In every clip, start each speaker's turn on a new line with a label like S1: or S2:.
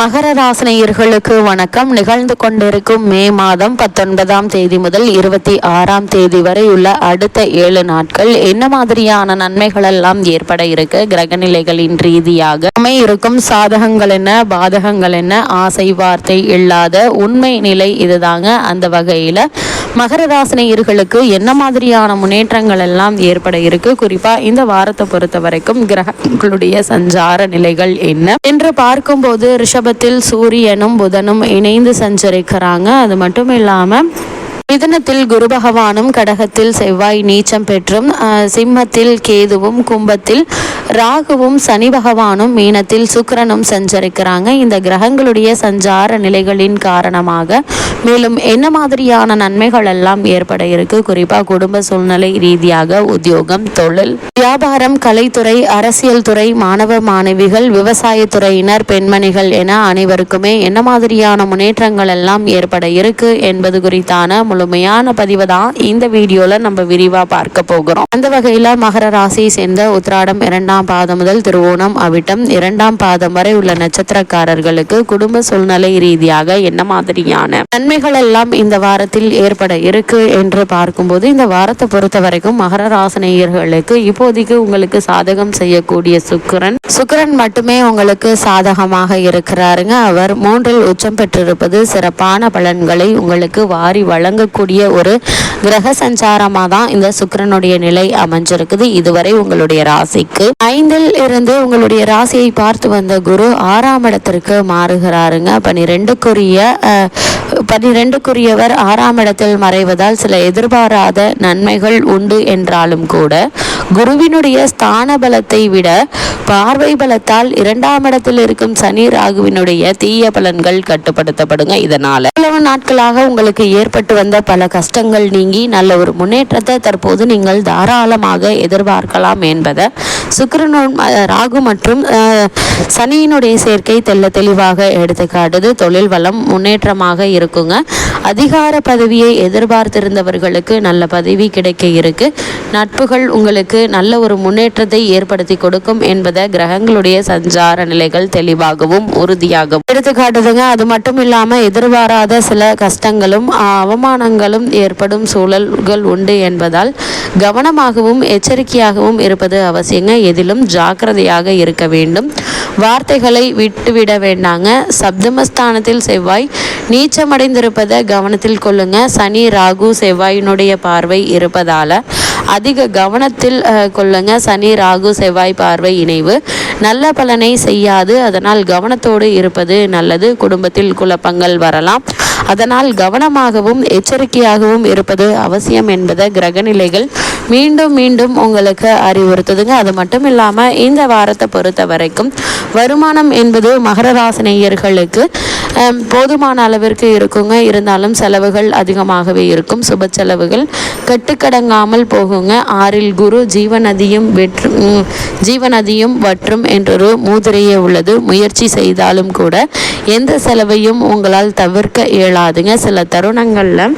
S1: மகர ராசினியர்களுக்கு வணக்கம். நிகழ்ந்து கொண்டிருக்கும் மே மாதம் பத்தொன்பதாம் தேதி முதல் இருபத்தி ஆறாம் தேதி வரை உள்ள அடுத்த ஏழு நாட்கள் என்ன மாதிரியான நன்மைகள் எல்லாம் ஏற்பட இருக்கு? கிரகநிலைகளின் ரீதியாக இருக்கும் சாதகங்கள் என்ன? பாதகங்கள் என்ன? ஆசை வார்த்தை இல்லாத உண்மை நிலை இதுதாங்க அந்த வகையில. மகர ராசினியர்களுக்கு என்ன மாதிரியான முன்னேற்றங்கள் எல்லாம் ஏற்பட இருக்கு? குறிப்பா இந்த வாரத்தை பொறுத்த வரைக்கும் கிரகங்களுடைய சஞ்சார நிலைகள் என்ன? என்று பார்க்கும்போது ரிஷபத்தில் சூரியனும் புதனும் இணைந்து சஞ்சரிக்கிறாங்க. அது மட்டும் இல்லாம மிதனத்தில் குரு பகவானும் கடகத்தில் செவ்வாய் நீச்சம் பெற்றும் அஹ், சிம்மத்தில் கேதுவும் கும்பத்தில் ராகுவும் சனி பகவானும் மீனத்தில் சுக்கரனும் சஞ்சரிக்கிறாங்க. இந்த கிரகங்களுடைய சஞ்சார நிலைகளின் காரணமாக மேலும் என்ன மாதிரியான நன்மைகள் எல்லாம் ஏற்பட இருக்கு? குறிப்பா குடும்ப சூழ்நிலை ரீதியாக உத்தியோகம் தொழில் வியாபாரம் கலைத்துறை அரசியல் துறை மாணவ மாணவிகள் விவசாயத்துறையினர் பெண்மணிகள் என அனைவருக்குமே என்ன மாதிரியான முன்னேற்றங்கள் எல்லாம் ஏற்பட இருக்கு என்பது குறித்தான முழுமையான பதிவு தான் இந்த வீடியோல நம்ம விரிவா பார்க்க போகிறோம். அந்த வகையில மகர ராசியை சேர்ந்த உத்திராடம் இரண்டாம் பாதம் முதல் திருவோணம் அவிட்டம் இரண்டாம் பாதம் வரை உள்ள நட்சத்திரக்காரர்களுக்கு குடும்ப சூழ்நிலை ரீதியாக என்ன மாதிரியான நன்மைகள் எல்லாம் இந்த வாரத்தில் ஏற்பட இருக்கு என்று பார்க்கும்போது இந்த வாரத்தை பொறுத்த வரைக்கும் மகர ராசினியர்களுக்கு இப்போதைக்கு உங்களுக்கு சாதகம் செய்யக்கூடிய சுக்கிரன். சுக்கரன் மட்டுமே உங்களுக்கு சாதகமாக இருக்கிறாருங்க. அவர் மூன்றில் உச்சம் பெற்றிருப்பது சிறப்பான பலன்களை உங்களுக்கு வாரி வழங்கக்கூடிய ஒரு கிரக சஞ்சாரமாக தான் இந்த சுக்கரனுடைய நிலை அமைஞ்சிருக்குது. இதுவரை உங்களுடைய ராசிக்கு ஐந்தில் இருந்து உங்களுடைய ராசியை பார்த்து வந்த குரு ஆறாம் இடத்திற்கு மாறுகிறாருங்க. பனிரெண்டுக்குரிய பனிரெண்டுக்குரியவர் ஆறாம் இடத்தில் மறைவதால் சில எதிர்பாராத நன்மைகள் உண்டு என்றாலும் கூட குருவினுடைய ஸ்தான பலத்தை விட பார்வை பலத்தால் இரண்டாம் இடத்தில் இருக்கும் சனி ராகுவினுடைய தீய பலன்கள் கட்டுப்படுத்தப்படுங்க. இதனால இவ்வளவு நாட்களாக உங்களுக்கு ஏற்பட்டு வந்த பல கஷ்டங்கள் நீங்கி நல்ல ஒரு முன்னேற்றத்தை தற்போது நீங்கள் தாராளமாக எதிர்பார்க்கலாம் என்பதை சுக்கரனும் ராகு மற்றும் சனியினுடைய சேர்க்கை தெல்ல தெளிவாக எடுத்துக்காட்டுது. தொழில் வளம் முன்னேற்றமாக இருக்குங்க. அதிகார பதவியை எதிர்பார்த்திருந்தவர்களுக்கு நல்ல பதவி கிடைக்க இருக்கு. நட்புகள் உங்களுக்கு நல்ல ஒரு முன்னேற்றத்தை ஏற்படுத்தி கொடுக்கும் என்பதை கிரகங்களுடைய சஞ்சார நிலைகள் தெளிவாகவும் உறுதியாகவும் எடுத்துக்காட்டுதுங்க. அது மட்டும் இல்லாம எதிர்பாராத சில கஷ்டங்களும் அவமானங்களும் ஏற்படும் சூழல்கள் உண்டு என்பதால் கவனமாகவும் எச்சரிக்கையாகவும் இருப்பது அவசியங்க. எதிலும் ஜாக்கிரதையாக இருக்க வேண்டும். வார்த்தைகளை விட்டுவிட வேண்டாங்க. சப்தமஸ்தானத்தில் செவ்வாய் நீச்சமடைந்திருப்பதை கவனத்தில் கொள்ளுங்க. சனி ராகு செவ்வாயினுடைய பார்வை இருப்பதால அதிக கவனத்தில் கொள்ளுங்க. சனி ராகு செவ்வாய் பார்வை இணைவு. நல்ல பலனை செய்யாது. அதனால் கவனத்தோடு இருப்பது நல்லது. குடும்பத்தில் குழப்பங்கள் வரலாம். அதனால் கவனமாகவும் எச்சரிக்கையாகவும் இருப்பது அவசியம் என்பதை கிரகநிலைகள் மீண்டும் மீண்டும் உங்களுக்கு அறிவுறுத்துதுங்க. அது மட்டும் இல்லாமல் இந்த வாரத்தை பொறுத்த வரைக்கும் வருமானம் என்பது மகர ராசினியர்களுக்கு போதுமான அளவிற்கு இருக்குங்க. இருந்தாலும் செலவுகள் அதிகமாகவே இருக்கும். சுப செலவுகள் கட்டுக்கடங்காமல் போகுங்க. ஆறில் குரு ஜீவநதியும் வெற்றும் ஜீவநதியும் வற்றும் என்றொரு மூதிரையே உள்ளது. முயற்சி செய்தாலும் கூட எந்த செலவையும் உங்களால் தவிர்க்க இயலாதுங்க. சில தருணங்களில்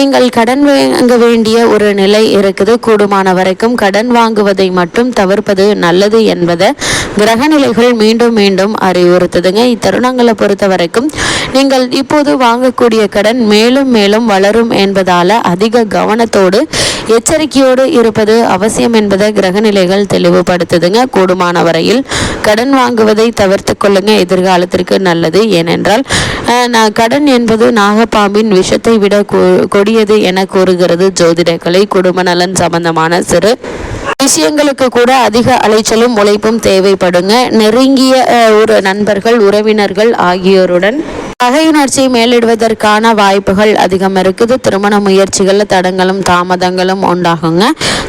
S1: நீங்கள் கடன் வாங்க வேண்டிய ஒரு நிலை இருக்குது. கூடுமான வரைக்கும் கடன் வாங்குவதை மட்டும் தவிர்ப்பது நல்லது என்பதை கிரகநிலைகள் மீண்டும் மீண்டும் அறிவுறுத்துதுங்க. இத்தருணங்களை பொறுத்த வரைக்கும் நீங்கள் இப்போது வாங்கக்கூடிய கடன் மேலும் மேலும் வளரும் என்பதால அதிக கவனத்தோடு எச்சரிக்கையோடு இருப்பது அவசியம் என்பதை கிரகநிலைகள் தெளிவுபடுத்துதுங்க. கூடுமான வரையில் கடன் வாங்குவதை தவிர்த்து கொள்ளுங்க. எதிர்காலத்திற்கு நல்லது. ஏனென்றால் நான் கடன் என்பது நாகப்பாம்பின் விஷத்தை விட கொ- கொடியது என கூறுகிறது ஜோதிடக்கலை குடும்ப நலன் சம்பந்தமான சிறு விஷயங்களுக்கு கூட அதிக அலைச்சலும் உழைப்பும் தேவைப்படுங்க. நெருங்கிய ஒரு நண்பர்கள் உறவினர்கள் ஆகியோருடன் பகையுணர்ச்சி மேலிடுவதற்கான வாய்ப்புகள் அதிகம் இருக்குது. திருமண முயற்சிகளில் தடங்களும் தாமதங்களும் உண்டாகுங்க.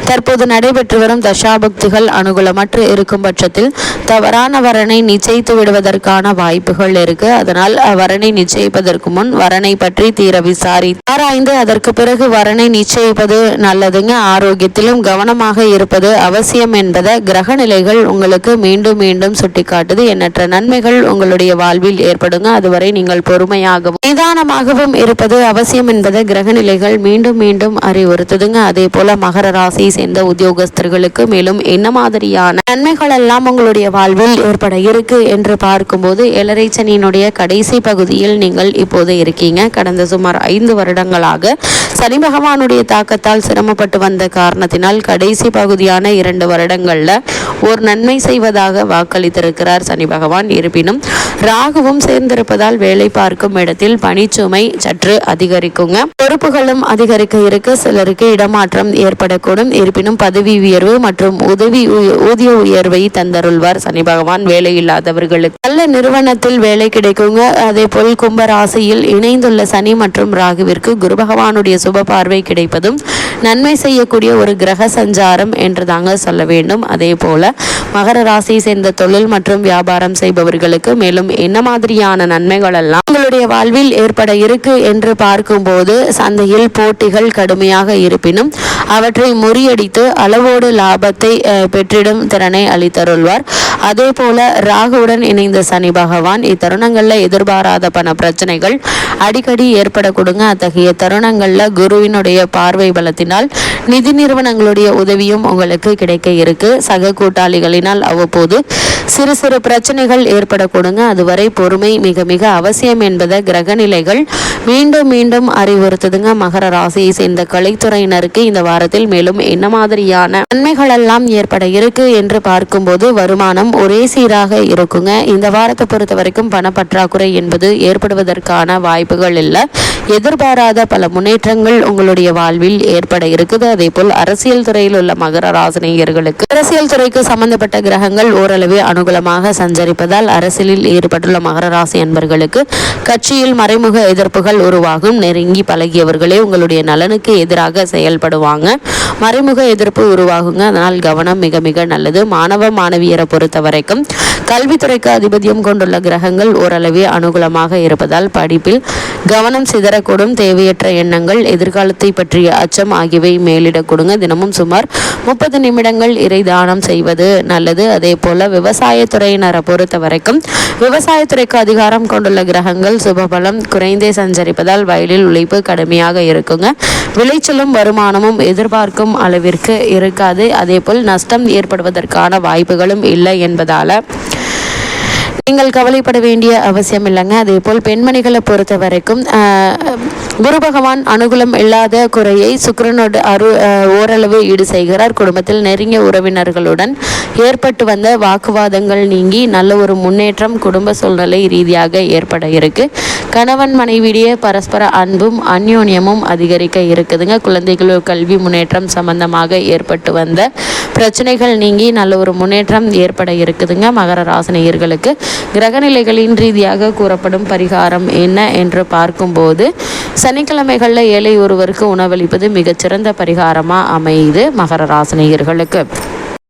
S1: தற்போது நடைபெற்று வரும் தசாபக்திகள் அனுகூலமற்று இருக்கும் பட்சத்தில் தவறான வரனை நிச்சயித்து விடுவதற்கான வாய்ப்புகள் இருக்கு. அதனால் வரனை நிச்சயிப்பதற்கு முன் வரனை பற்றி தீர விசாரி ஆராய்ந்து அதற்கு பிறகு வரனை நிச்சயிப்பது நல்லதுங்க. ஆரோக்கியத்திலும் கவனமாக இருப்பது அவசியம் என்பதை கிரக நிலைகள் உங்களுக்கு மீண்டும் மீண்டும் சுட்டிக்காட்டுது. எண்ணற்ற நன்மைகள் உங்களுடைய வாழ்வில் ஏற்படுங்க. அதுவரை நீங்கள் நீங்கள் பொறுமையாகவும் நிதானமாகவும் இருப்பது அவசியம் என்பதை கிரகநிலைகள் மீண்டும் மீண்டும் அறிவுறுத்துதுங்க. அதே போல மகர ராசியை சேர்ந்த உத்தியோகஸ்தர்களுக்கு மேலும் என்ன மாதிரியான நன்மைகள் எல்லாம் உங்களுடைய வாழ்வில் ஏற்பட இருக்கு என்று பார்க்கும்போது ஏழரை சனியினுடைய கடைசி பகுதியில் நீங்கள் இப்போது இருக்கீங்க. கடந்த சுமார் ஐந்து வருடங்களாக சனி பகவானுடைய தாக்கத்தால் சிரமப்பட்டு வந்த காரணத்தினால் கடைசி பகுதியான இரண்டு வருடங்கள்ல ஒரு நன்மை செய்வதாக வாக்களித்திருக்கிறார் சனி பகவான். இருப்பினும் ராகுவும் சேர்ந்திருப்பதால் வேலை பார்க்கும் இடத்தில் பணிச்சுமை சற்று அதிகரிக்குங்க. பொறுப்புகளும் அதிகரிக்க இருக்க சிலருக்கு இடமாற்றம் ஏற்படக்கூடும். இருப்பினும் பதவி உயர்வு மற்றும் உதவி ஊதிய உயர்வை தந்தருள்வார் சனி பகவான். வேலை இல்லாதவர்களுக்கு நல்ல நிறுவனத்தில் வேலை கிடைக்குங்க. அதே போல் கும்ப ராசியில் இணைந்துள்ள சனி மற்றும் ராகுவிற்கு குரு பகவானுடைய சுப பார்வை கிடைப்பதும் நன்மை செய்யக்கூடிய ஒரு கிரக சஞ்சாரம் என்று தாங்க சொல்ல வேண்டும். அதே போல மகர ராசியை சேர்ந்த தொழில் மற்றும் வியாபாரம் செய்பவர்களுக்கு மேலும் என்ன மாதிரியான நன்மைகள் எல்லாம் உங்களுடைய வாழ்வில் ஏற்பட இருக்கு என்று பார்க்கும்போது சந்தையில் போட்டிகள் கடுமையாக இருப்பினும் அவற்றை முறியடித்து அளவோடு லாபத்தை பெற்றிடும் திறனை அளித்தருள்வார். அதே போல ராகுவுடன் இணைந்த சனி பகவான் இத்தருணங்களில் எதிர்பாராத பண பிரச்சனைகள் அடிக்கடி ஏற்பட கொடுங்க. அத்தகைய தருணங்களில் குருவினுடைய பார்வை பலத்தினால் நிதி நிறுவனங்களுடைய உதவியும் உங்களுக்கு கிடைக்க இருக்கு. சக கூட்டு கூட்டாளிகளினால் அவ்வப்போது சிறு சிறு பிரச்சனைகள் ஏற்படக்கூடுங்க கொடுங்க. அதுவரை பொறுமை மிக மிக அவசியம் என்பதை கிரக நிலைகள் மீண்டும் மீண்டும் அறிவுறுத்துதுங்க. மகர ராசியை சேர்ந்த கலைத்துறையினருக்கு இந்த வாரத்தில் மேலும் என்ன மாதிரியான நன்மைகள் எல்லாம் ஏற்பட இருக்கு என்று பார்க்கும்போது வருமானம் ஒரே சீராக இருக்குங்க. இந்த வாரத்தை பொறுத்த வரைக்கும் பணப்பற்றாக்குறை என்பது ஏற்படுவதற்கான வாய்ப்புகள் இல்லை. எதிர்பாராத பல முன்னேற்றங்கள் உங்களுடைய வாழ்வில் ஏற்பட இருக்குது. அதே போல் அரசியல் துறையில் உள்ள மகர ராசினியர்களுக்கு அரசியல் துறைக்கு சம்பந்தப்பட்ட கிரகங்கள் ஓரளவு அனுகூலமாக சஞ்சரிப்பதால் அரசியலில் ஈடுபட்டுள்ள மகர ராசி என்பர்களுக்கு கட்சியில் மறைமுக எதிர்ப்புகள் உருவாகும். நெருங்கி பழகியவர்களே உங்களுடைய நலனுக்கு எதிராக செயல்படுவாங்க. மறைமுக எதிர்ப்பு உருவாகுங்க. அதனால் கவனம் மிக மிக நல்லது. மாணவ மாணவியரை பொறுத்த வரைக்கும் கல்வித்துறைக்கு அதிபதியம் கொண்டுள்ள கிரகங்கள் ஓரளவே அனுகூலமாக இருப்பதால் படிப்பில் கவனம் சிதறக்கூடும். தேவையற்ற எண்ணங்கள் எதிர்காலத்தை பற்றிய அச்சம் ஆகியவை மேலிடக்கூடுங்க தினமும் சுமார் முப்பது நிமிடங்கள் இறை தானம் செய்வது நல்லது. அதே போல விவசாயத்துறையினரை பொறுத்த வரைக்கும் விவசாயத்துறைக்கு அதிகாரம் கொண்டுள்ள கிரகங்கள் சுபபலம் குறைந்தே சஞ்சரி சஞ்சரிப்பதால் வயலில் உழைப்பு கடுமையாக இருக்குங்க. விளைச்சலும் வருமானமும் எதிர்பார்க்கும் அளவிற்கு இருக்காது. அதே போல் நஷ்டம் ஏற்படுவதற்கான வாய்ப்புகளும் இல்லை என்பதால நீங்கள் கவலைப்பட வேண்டிய அவசியம் இல்லைங்க. அதே போல் பெண்மணிகளை பொறுத்த வரைக்கும் குரு பகவான் அனுகூலம் இல்லாத குறையை சுக்கிரனோடு அரு ஓரளவு ஈடு செய்கிறார். குடும்பத்தில் நெருங்கிய உறவினர்களுடன் ஏற்பட்டு வந்த வாக்குவாதங்கள் நீங்கி நல்ல ஒரு முன்னேற்றம் குடும்ப சூழ்நிலை ரீதியாக ஏற்பட இருக்கு. கணவன் மனைவியிடையே பரஸ்பர அன்பும் அந்யோன்யமும் அதிகரிக்க இருக்குதுங்க. குழந்தைகள் கல்வி முன்னேற்றம் சம்பந்தமாக ஏற்பட்டு வந்த பிரச்சனைகள் நீங்கி நல்ல ஒரு முன்னேற்றம் ஏற்பட இருக்குதுங்க. மகர ராசினியர்களுக்கு. கிரகநிலைகளின் ரீதியாக கூறப்படும் பரிகாரம் என்ன என்று பார்க்கும்போது சனிக்கிழமைகளில் ஏழை ஒருவருக்கு உணவளிப்பது மிகச்சிறந்த பரிகாரமாக அமையுது மகர ராசினியர்களுக்கு.